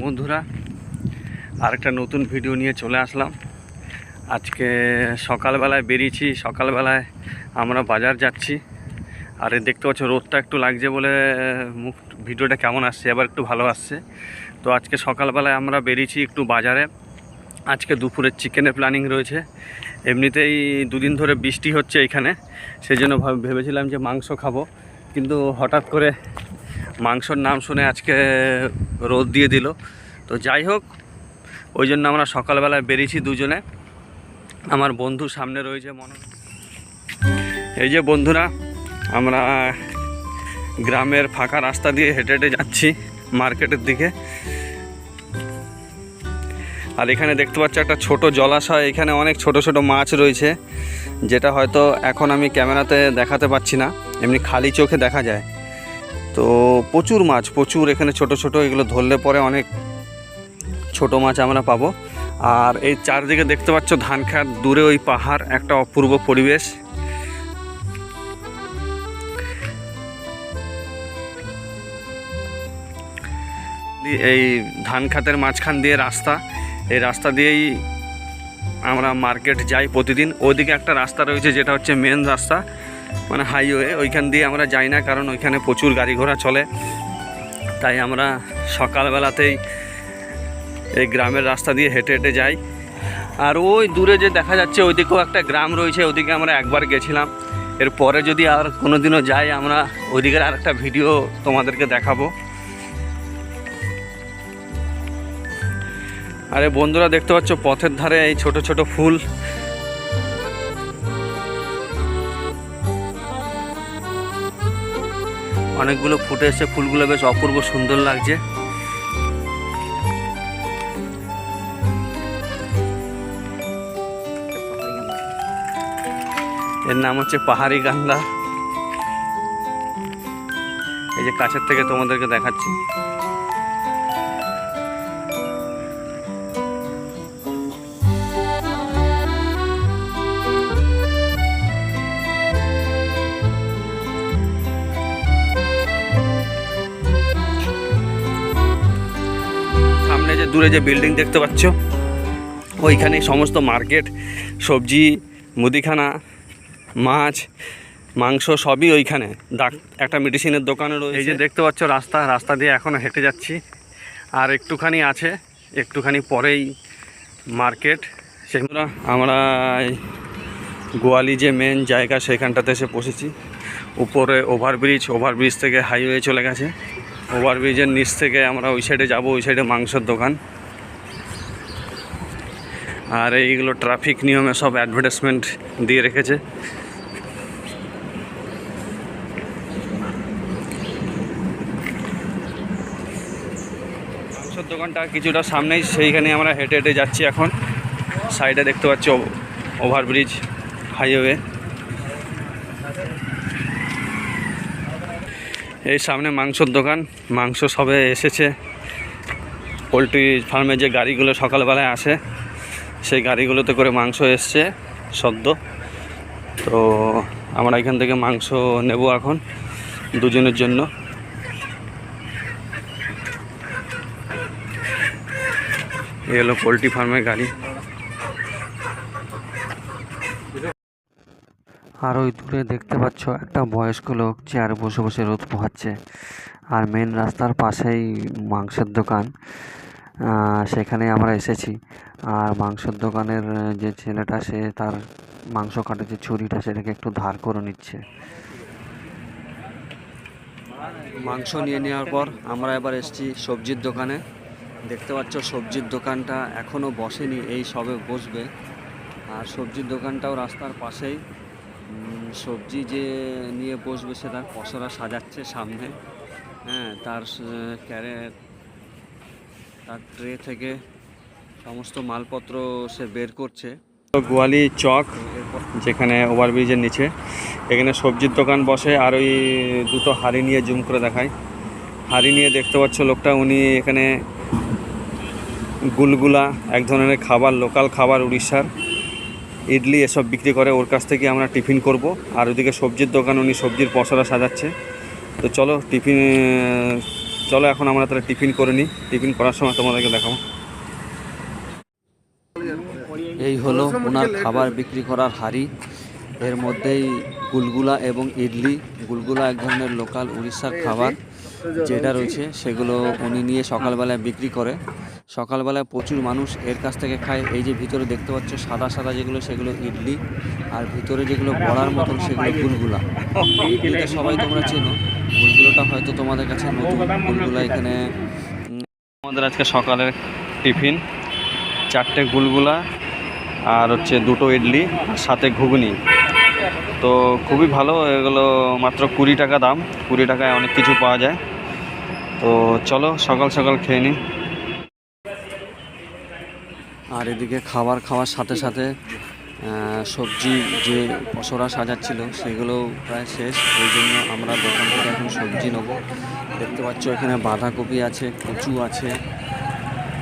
বন্ধুরা, আরেকটা নতুন ভিডিও নিয়ে চলে আসলাম। আজকে সকালবেলায় বেরিয়েছি, সকালবেলায় আমরা বাজার যাচ্ছি। আর, দেখতে পাচ্ছ, রোদটা একটু লাগছে বলে, মুখ ভিডিওটা কেমন আসছে, এবার একটু ভালো আসছে। তো আজকে সকালবেলায় আমরা বেরিয়েছি একটু বাজারে। আজকে দুপুরের চিকেনের প্ল্যানিং রয়েছে। এমনিতেই দুদিন ধরে বৃষ্টি হচ্ছে এখানে সেই জন্য ভাব- ভেবেছিলাম যে মাংস খাব। কিন্তু হঠাৎ করে মাংসর নাম শুনে আজকে রোদ দিয়ে দিল। তো যাই হোক, ওই জন্য আমরা সকালবেলায় বেরিয়েছি দুজনে। আমার বন্ধু সামনে রয়েছে মনে এই যে বন্ধুরা, আমরা গ্রামের ফাঁকা রাস্তা দিয়ে হেঁটে হেঁটে যাচ্ছি মার্কেটের দিকে। আর এখানে দেখতে পাচ্ছি একটা ছোট জলাশয়, এখানে অনেক ছোট ছোট মাছ রয়েছে, যেটা হয়তো এখন আমি ক্যামেরাতে দেখাতে পাচ্ছি না, এমনি খালি চোখে দেখা যায়। তো প্রচুর মাছ, প্রচুর। এখানে ছোট ছোট, এগুলো ধরলে পরে অনেক ছোট মাছ আমরা পাবো। আর এই চারদিকে দেখতে পাচ্ছ ধান খাত দূরে ওই পাহাড়, একটা অপূর্ব পরিবেশ। এই ধান খাতের মাঝখান দিয়ে রাস্তা। এই রাস্তা দিয়েই আমরা মার্কেট যাই প্রতিদিন। ওদিকে একটা রাস্তা রয়েছে, যেটা হচ্ছে মেন রাস্তা। মানে হাইওয়ে ওইখান দিয়ে আমরা যাই না, কারণ ওইখানে প্রচুর গাড়ি ঘোড়া চলে। তাই আমরা সকালবেলাতেই এই গ্রামের রাস্তা দিয়ে হেঁটে হেঁটে যাই। আর ওই দূরে যে দেখা যাচ্ছে, ওইদিকেও একটা গ্রাম রয়েছে ওদিকে আমরা একবার গেছিলাম। এরপরে যদি আর কোনো দিনও যাই, আমরা ওইদিকের আর একটা ভিডিও তোমাদেরকে দেখাবো। আরে বন্ধুরা, দেখতে পাচ্ছ পথের ধারে এই ছোট ছোট ফুল। অনেকগুলো ফুটে এসে ফুলগুলো বেশ অপূর্ব সুন্দর লাগছে। এর নাম হচ্ছে পাহাড়ি গান্দা। এই যে কাছের থেকে তোমাদেরকে দেখাচ্ছি। দূরে যে বিল্ডিং দেখতে পাচ্ছ ওইখানে সমস্ত মার্কেট সবজি মুদিখানা মাছ মাংস সবই ওইখানে। ডাক একটা মেডিসিনের দোকানে রয়েছে। এই যে দেখতে পাচ্ছ রাস্তা রাস্তা দিয়ে এখনও হেঁটে যাচ্ছি। আর একটুখানি আছে একটুখানি পরেই মার্কেট সেগুলো আমরা গোয়ালি যে মেন জায়গা সেখানটাতে এসে পৌঁছেছি উপরে ওভারব্রিজ ওভারব্রিজ থেকে হাইওয়ে চলে গেছে। ওভারব্রিজের নিচ থেকে আমরা ওই সাইডে যাব, ওই সাইডে মাংসের দোকান। আর এইগুলো ট্রাফিক নিয়মে সব অ্যাডভার্টাইজমেন্ট দিয়ে রেখেছে। মাংসের দোকানটা কিছুটা সামনেই, সেইখানে আমরা হেঁটে হেঁটে যাচ্ছি এখন। সাইডে দেখতে পাচ্ছি ওভারব্রিজ হাইওয়ে এই সামনে মাংসর দোকান। মাংস সবে এসেছে। পোলট্রি ফার্মে যে গাড়িগুলো সকালবেলায় আসে, সেই গাড়িগুলোতে করে মাংস এসছে, সদ্য। তো আমরা এখান থেকে মাংস নেব এখন দুজনের জন্য। এই হলো পোলট্রি ফার্মের গাড়ি। আর ওই দূরে দেখতে পাচ্ছ একটা বয়স্ক লোক চেয়ারে বসে বসে রোদ পোহাচ্ছে। আর মেন রাস্তার পাশেই মাংসের দোকান। সেখানে আমরা এসেছি। আর মাংসের দোকানের যে ছেলেটা, সে তার মাংস কাটে যে ছুরিটা সেটাকে একটু ধার করে নিচ্ছে। মাংস নিয়ে নেওয়ার পর আমরা এবার এসেছি সবজির দোকানে। দেখতে পাচ্ছ সবজির দোকানটা এখনও বসেনি, এই সবে বসবে। আর সবজির দোকানটাও রাস্তার পাশেই। সবজি যে নিয়ে বসবে সে তার পসরা সাজাচ্ছে সামনে। হ্যাঁ তার ক্যারে, তার ট্রে থেকে সমস্ত মালপত্র সে বের করছে। গোয়ালি চক, যেখানে ওভারব্রিজের নিচে। এখানে সবজির দোকান বসে আর ওই দুটো হাড়ি নিয়ে জুম করে দেখায়। হাড়ি নিয়ে দেখতে পাচ্ছ লোকটা, উনি এখানে গুলগুলা, এক ধরনের খাবার, লোকাল খাবার উড়িষ্যার। ইডলি এসব বিক্রি করে ওর কাছ থেকে আমরা টিফিন করব। আর ওদিকে সবজির দোকান, উনি সবজির পসরা সাজাচ্ছে। তো চলো টিফিন চলো এখন আমরা তাহলে টিফিন করে নিই। টিফিন করার সময় তোমাদেরকে দেখাবো। এই হলো ওনার খাবার বিক্রি করার হাড়ি। এর মধ্যেই গুলগুলা এবং ইডলি। গুলগুলা এক ধরনের লোকাল উড়িষ্যার খাবার। যেটা রয়েছে, সেগুলো উনি নিয়ে সকালবেলায় বিক্রি করে। সকালবেলায় প্রচুর মানুষ এর কাছ থেকে খায়। এই যে ভিতরে দেখতে পাচ্ছ, সাদা সাদা যেগুলো, সেগুলো ইডলি। আর ভিতরে যেগুলো বড়ার মতন, সেগুলো গুলগুলা। ইডলিটা সবাই তোমরা চেনো। গুলগুলোটা হয়তো তোমাদের কাছে নতুন। গুলগুলা এখানে আমাদের আজকে সকালের টিফিন। চারটে গুলগুলা আর হচ্ছে দুটো ইডলি সাথে ঘুগনি। তো খুবই ভালো এগুলো মাত্র কুড়ি টাকা দাম, কুড়ি টাকায় অনেক কিছু পাওয়া যায়। তো চলো, সকাল সকাল খেয়ে নিই আর এদিকে খাবার খাওয়ার সাথে সাথে সবজি যে পসরা সাজাচ্ছিল, সেগুলো প্রায় শেষ। ওই জন্য আমরা দোকান থেকে এখন সবজি নেব। দেখতে পাচ্ছ এখানে বাঁধাকপি আছে, কচু আছে,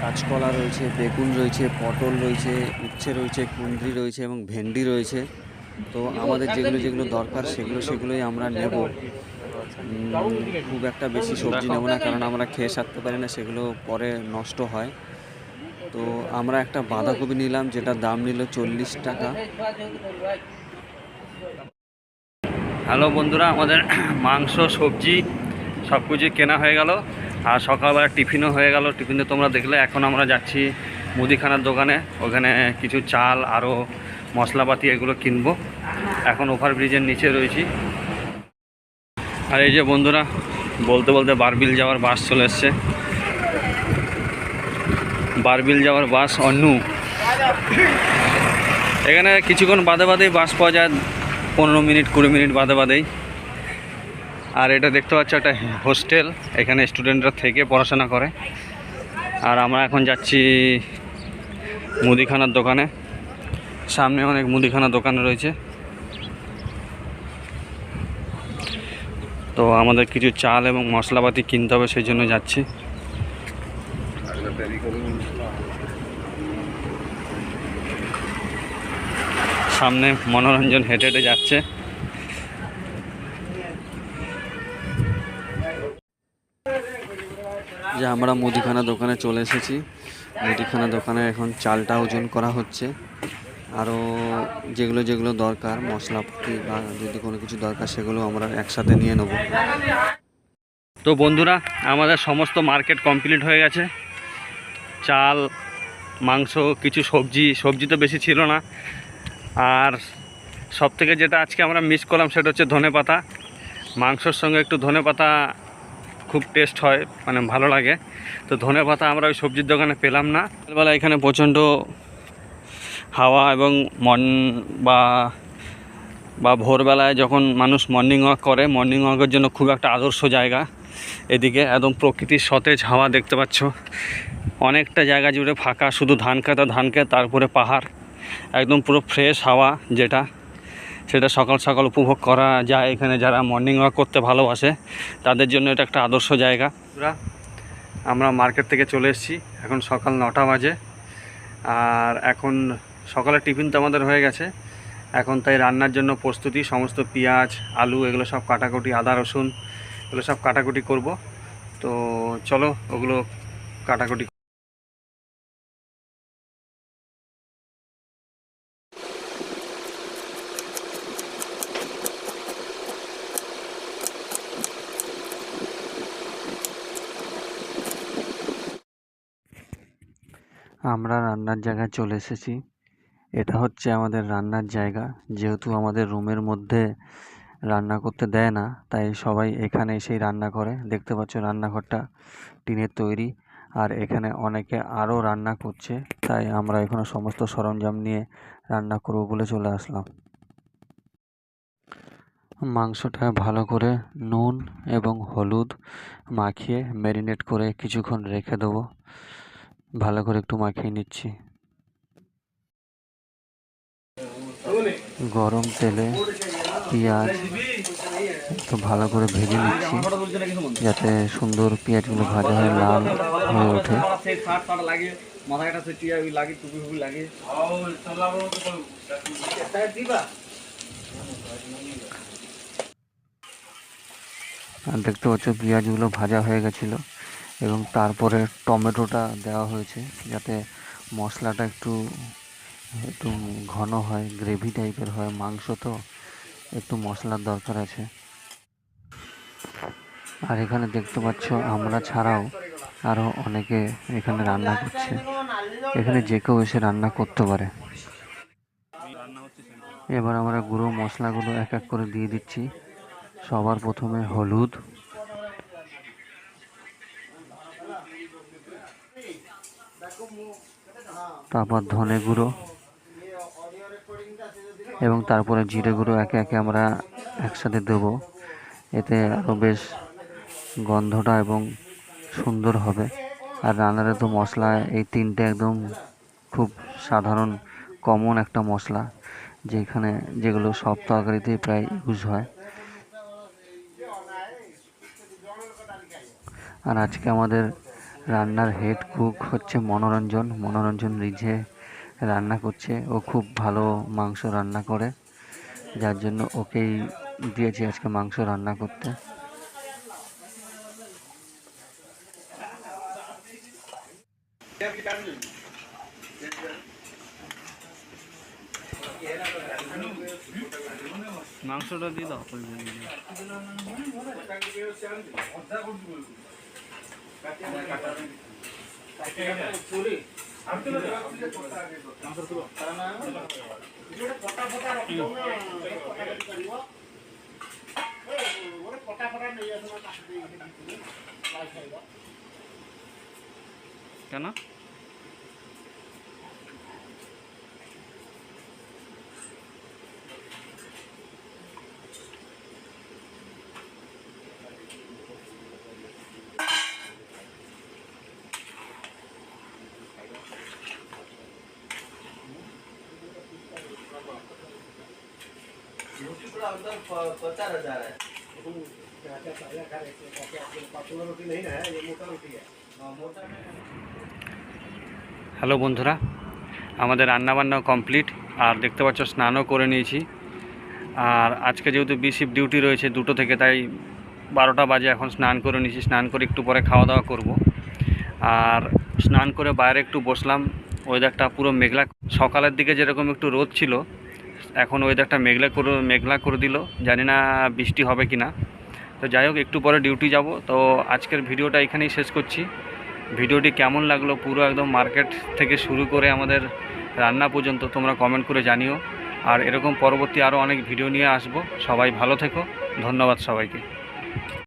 কাঁচকলা রয়েছে, বেগুন রয়েছে, পটল রয়েছে, উচ্ছে রয়েছে, কুঁদরি রয়েছে এবং ভেন্ডি রয়েছে। তো আমাদের যেগুলো যেগুলো দরকার সেগুলো সেগুলোই আমরা নেব। খুব একটা বেশি সবজি নেব না, কারণ আমরা খেয়ে সারতে পারি না, সেগুলো পরে নষ্ট হয়। তো আমরা একটা বাঁধাকপি নিলাম, যেটার দাম নিল চল্লিশ টাকা। হ্যালো বন্ধুরা, আমাদের মাংস, সবজি সব কিছু কেনা হয়ে গেল, আর সকালবেলা টিফিনও হয়ে গেল। টিফিনে তোমরা দেখলে, এখন আমরা যাচ্ছি মুদিখানার দোকানে। ওখানে কিছু চাল আরও মশলাপাতি এগুলো কিনবো। এখন ওভারব্রিজের নিচে রয়েছি। আর এই যে বন্ধুরা, বলতে বলতে বারবিল যাওয়ার বাস চলে এসছে। বারবিল যাওয়ার বাস অন্নু এখানে কিছুক্ষণ বাদে বাদেই বাস পাওয়া যায়, পনেরো মিনিট, কুড়ি মিনিট বাদে বাদেই। আর এটা দেখতে পাচ্ছ, একটা হোস্টেল। এখানে স্টুডেন্টরা থেকে পড়াশোনা করে। আর আমরা এখন যাচ্ছি মুদিখানার দোকানে। সামনে অনেক মুদিখানার দোকান রয়েছে। তো আমাদের কিছু চাল এবং মশলাপাতি কিনতে হবে, সেই জন্য যাচ্ছি। সামনে মনোরঞ্জন হেঁটে হেঁটে যাচ্ছে। যে আমরা মুদিখানা দোকানে চলে এসেছি। মুদিখানা দোকানে এখন চালটা ওজন করা হচ্ছে। আরও যেগুলো যেগুলো দরকার, মশলাপাতি বা যদি কোনো কিছু দরকার, সেগুলো আমরা একসাথে নিয়ে নেব। তো বন্ধুরা, আমাদের সমস্ত মার্কেট কমপ্লিট হয়ে গেছে। চাল, মাংস, কিছু সবজি সবজি তো বেশি ছিল না। আর সব থেকে যেটা আজকে আমরা মিস করলাম, সেটা হচ্ছে ধনে পাতা। মাংসর সঙ্গে একটু ধনে পাতা খুব টেস্ট হয় মানে ভালো লাগে। তো ধনে পাতা আমরা ওই সবজির দোকানে পেলাম না। সকালবেলা এখানে প্রচণ্ড হাওয়া এবং মন বা বা ভোরবেলায় যখন মানুষ মর্নিং ওয়াক করে মর্নিং ওয়াকের জন্য খুব একটা আদর্শ জায়গা এদিকে। একদম প্রকৃতির সতেজ হাওয়া দেখতে পাচ্ছ। অনেকটা জায়গা জুড়ে ফাঁকা, শুধু ধান খেতা ধান খেত, তারপরে পাহাড়। একদম পুরো ফ্রেশ হাওয়া যেটা, সেটা সকাল সকাল উপভোগ করা যায় এখানে যারা মর্নিং ওয়াক করতে ভালোবাসে, তাদের জন্য এটা একটা আদর্শ জায়গা। আমরা মার্কেট থেকে চলে এসেছি। এখন সকাল নটা বাজে। আর এখন সকালে টিফিন তো আমাদের হয়ে গেছে। এখন তাই রান্নার জন্য প্রস্তুতি, সমস্ত পেঁয়াজ, আলু, এগুলো সব কাটাকুটি, আদা, রসুন, এগুলো সব কাটাকুটি করব। তো চলো ওগুলো কাটাকুটি আমরা রান্নার জায়গায় চলে এসেছি। এটা হচ্ছে আমাদের রান্নার জায়গা। যেহেতু আমাদের রুমের মধ্যে রান্না করতে দেয় না, তাই সবাই এখানে এসেই রান্না করে। দেখতে পাচ্ছ রান্নাঘরটা টিনের তৈরি, আর এখানে অনেকে আরও রান্না করছে, তাই আমরা এখানে সমস্ত সরঞ্জাম নিয়ে রান্না করব বলে চলে আসলাম। মাংসটা ভালো করে নুন এবং হলুদ মাখিয়ে ম্যারিনেট করে কিছুক্ষণ রেখে দেবো। ভালো করে একটু মাখিয়ে নিচ্ছি। গরম তেলে পেঁয়াজ একটু ভালো করে ভেজে নিচ্ছি, যাতে সুন্দর পেঁয়াজগুলো ভাজা হয়ে, লাল হয়ে ওঠে। দেখতে পাচ্ছ, পেঁয়াজগুলো ভাজা হয়ে গেছিল এবং তারপরে টমেটোটা দেওয়া হয়েছে, যাতে মশলাটা একটু একটু ঘন হয় গ্রেভি টাইপের হয়, মাংস তো একটু মশলার দরকার আছে। আর এখানে দেখতে পাচ্ছ আমরা ছাড়াও আরও অনেকে এখানে রান্না করছে। এখানে যে কেউ এসে রান্না করতে পারে। এবার আমরা গুঁড়ো মশলাগুলো এক এক করে দিয়ে দিচ্ছি। সবার প্রথমে হলুদ। তারপর ধনে গুঁড়ো। এবং তারপরে জিরে গুঁড়ো একে একে আমরা একসাথে দেবো। এতে আরও বেশ গন্ধটা এবং সুন্দর হবে। আর রান্নারে তো মশলা, এই তিনটে একদম খুব সাধারণ কমন একটা মশলা, যেখানে যেগুলো সব তরকারিতেই প্রায় ইউজ হয়। আর আজকে আমাদের রান্নার হেড কুক হচ্ছে মনোরঞ্জন। মনোরঞ্জন নিজে রান্না করছে। ও খুব ভালো মাংস রান্না করে। যার জন্য ওকেই দিয়েছি আজকে মাংস রান্না করতে। মাংসটা দিয়ে দাও। ଗୋଟେ ପଟା ଫଟା ନେଇ ଆସୁନ କାଟି ଦେଇକି ଲାଷ୍ଟ ଖାଇବ କାରଣ হ্যালো বন্ধুরা। আমাদের রান্নাবান্না কমপ্লিট আর দেখতে পাচ্ছ স্নানও করে নিয়েছি। আর আজকে যেহেতু বিসিপ ডিউটি রয়েছে দুটো থেকে তাই বারোটা বাজে এখন স্নান করে নিয়েছি। স্নান করে একটু পরে খাওয়া দাওয়া করব। আর স্নান করে বাইরে একটু বসলাম। ওয়েদারটা পুরো মেঘলা। সকালের দিকে যেরকম একটু রোদ ছিল এখন ওয়েদারটা মেঘলা করে মেঘলা করে দিল। জানি না বৃষ্টি হবে কি না তো যাই হোক, একটু পরে ডিউটি যাব। তো আজকের ভিডিওটা এখানেই শেষ করছি। ভিডিওটি কেমন লাগল পুরো একদম মার্কেট থেকে শুরু করে আমাদের রান্না পর্যন্ত তোমরা কমেন্ট করে জানিও। আর এরকম পরবর্তী আরও অনেক ভিডিও নিয়ে আসব। সবাই ভালো থেকো। ধন্যবাদ সবাইকে।